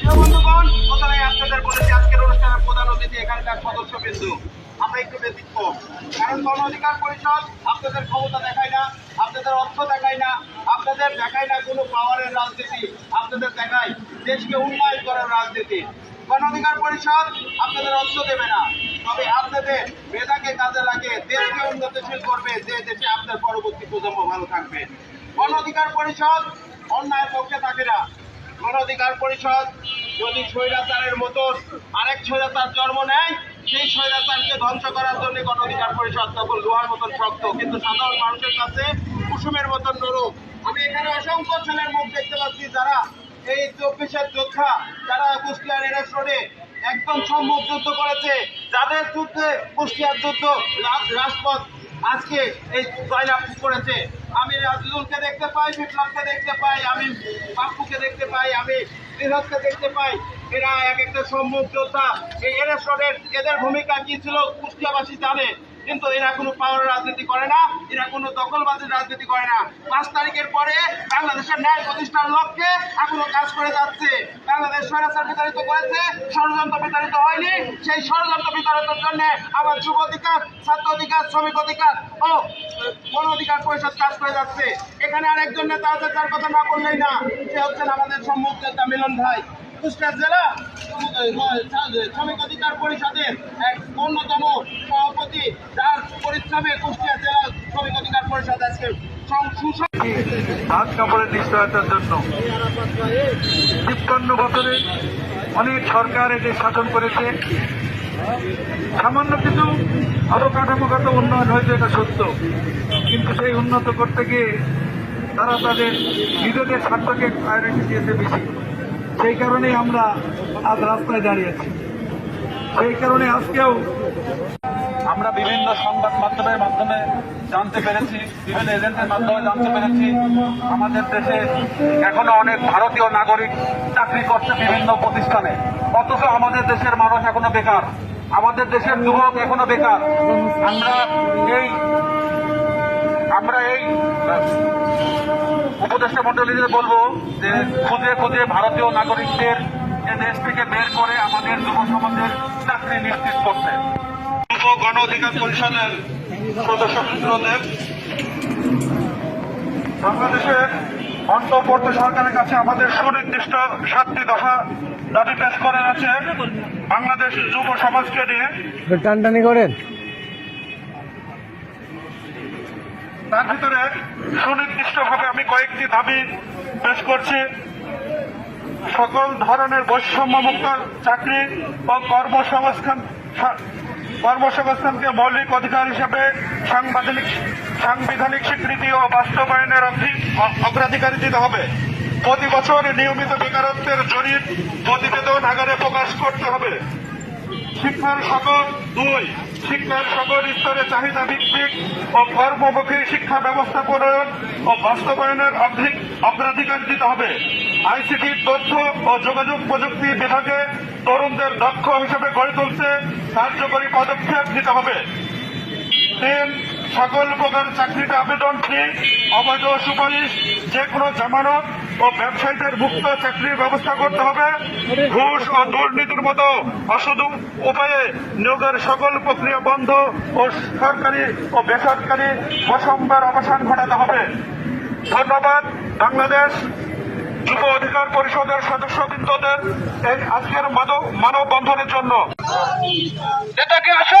প্রথমে আপনাদের বলেছি আজকের অনুষ্ঠানের প্রধান অতিথি এখানকার একটু কারণ গণ অধিকার পরিষদ আপনাদের ক্ষমতা দেখায় না, আপনাদের অর্থ দেখায় না, আপনাদের দেখায় না কোনো পাওয়ারের রাজনীতি, আপনাদের দেখায় দেশকে উন্নয়ন করার রাজনীতি। গণ অধিকার পরিষদ আপনাদের অর্থ দেবে না, তবে আপনাদের মেধাকে কাজে লাগে দেশকে উন্নতশীল করবে, যে দেশে আপনার পরবর্তী প্রজন্ম ভালো থাকবে। গণ অধিকার পরিষদ অন্যায়ের পক্ষে থাকে না গণ অধিকার পরিষদ যদি স্বৈরাচারের মতন আরেক স্বৈরাচার জন্ম নেয়, সেই স্বৈরাচারকে ধ্বংস করার জন্য গণ অধিকার পরিষদ তখন লোহার মতন শক্ত। কিন্তু সাধারণ মানুষের কাছে কুসুমের মতন নরম। আমি এখানে অসংখ্য ছেলের মুখ দেখতে পাচ্ছি যারা এই চব্বিশের যোদ্ধা, যারা কুষ্টিয়ার রোডে একদম সম্মুখ যুদ্ধ করেছে। যাদের যুদ্ধে কুষ্টিয়ার যুদ্ধ রাজপথ আজকে এই জয়লাভ করেছে। আমি রাজলুলকে দেখতে পাই, বিপ্লবকে দেখতে পাই, আমি বাপুকে দেখতে পাই, আমি বৃহৎকে দেখতে পাই। এরা এক একটা সম্মুখ যোদ্ধা। এই এরা এদের ভূমিকা কি ছিল, কুষ্টিয়াবাসী জানে। কিন্তু এরা কোনো পাওয়ার রাজনীতি করে না, এরা কোনো দখলবাজির রাজনীতি করে না। পাঁচ তারিখের পরে বাংলাদেশের ন্যায় প্রতিষ্ঠার লক্ষ্যে এখনও কাজ করে যাচ্ছে। বাংলাদেশ স্বৈরাচার বিতাড়িত করেছে, ষড়যন্ত্র বিতাড়িত হয়নি। সেই ষড়যন্ত্র বিতাড়িতের জন্য আমার যুব অধিকার, ছাত্র অধিকার, শ্রমিক অধিকার ও গণ অধিকার পরিষদ কাজ করে যাচ্ছে। এখানে আরেকজন নেতা আছে তার কথা না বললেই না, সে হচ্ছেন আমাদের সম্মুখ নেতা মিলন ভাই। কুষ্টিয়া জেলা শ্রমিক অধিকার পরিষদের এক অন্যতম যার পরিশ্রমে কুষ্টিয়া জেলা শ্রমিক অধিকার পরিষদ আজকে হাত কাপড়ের নিশ্চয়তার জন্য তিপ্পান্ন বছরে অনেক সরকার এদের শাসন করেছে। সামান্য কিছু অবকাঠামোগত উন্নয়ন হয়েছে, এটা সত্য। কিন্তু সেই উন্নত করতে গিয়ে তারা তাদের নিজেদের স্বার্থকে প্রায়োরিটি দিয়েছে বেশি। সেই কারণেই আমরা আজ রাস্তায় দাঁড়িয়েছি সেই কারণে আজকেও আমরা বিভিন্ন সংবাদ মাধ্যমের মাধ্যমে জানতে পেরেছি, বিভিন্ন এজেন্টের মাধ্যমে জানতে পেরেছি। আমাদের দেশে এখনও অনেক ভারতীয় নাগরিক চাকরি করছে বিভিন্ন প্রতিষ্ঠানে। অথচ আমাদের দেশের মানুষ এখনও বেকার। আমাদের দেশের যুবক এখনও বেকার। আমরা এই আমরা এই উপদেষ্টা মন্ডলীদের বলব যে খুঁজে খুঁজে ভারতীয় নাগরিকদের দেশ থেকে বের করে আমাদের যুব সমাজের চাকরি নিশ্চিত করতে। গণ অধিকার পরিষদের সদস্য সূত্রদের বাংলাদেশের অন্তর্বর্তী সরকারের কাছে আমাদের সুনির্দিষ্ট সাতটি দফা দাবি পেশ আছে বাংলাদেশ যুব সমাজকে নিয়ে। টানটানি করেন। তার ভিতরে সুনির্দিষ্টভাবে আমি কয়েকটি দাবি পেশ করছি। সকল ধরনের বৈষম্যমুক্ত চাকরি ও কর্মসংস্থান কর্মসংস্থানকে মৌলিক অধিকার হিসেবে সাংবিধানিক সাংবিধানিক স্বীকৃতি ও বাস্তবায়নের অগ্রাধিকার দিতে হবে। প্রতি বছর নিয়মিত বেকারত্বের জরিপ প্রতিবেদন আগারে প্রকাশ করতে হবে। শিক্ষার সকল দুই, শিক্ষার সকল স্তরে চাহিদা ভিত্তিক ও কর্মমুখী শিক্ষা ব্যবস্থা প্রণয়ন ও বাস্তবায়নের অগ্রি- অগ্রাধিকার দিতে হবে। আইসিটি তথ্য ও যোগাযোগ প্রযুক্তি বিভাগে তরুণদের দক্ষ হিসেবে গড়ে তুলতে কার্যকরী পদক্ষেপ নিতে হবে। তিন সকল প্রকার চাকরিতে আবেদন ফি অবৈধ সুপারিশ যে কোনো জামানত ও ব্যবসায়ীদের মুক্ত চাকরির ব্যবস্থা করতে হবে। ঘুষ ও দুর্নীতির মতো অসুধ উপায়ে নিয়োগের সকল প্রক্রিয়া বন্ধ ও সরকারি ও বেসরকারি বৈষম্যের অবসান ঘটাতে হবে। ধন্যবাদ, বাংলাদেশ যুব অধিকার পরিষদের সদস্যবৃন্দদের এই আজকের মানব, মানববন্ধনের জন্য। নেতাকে আসে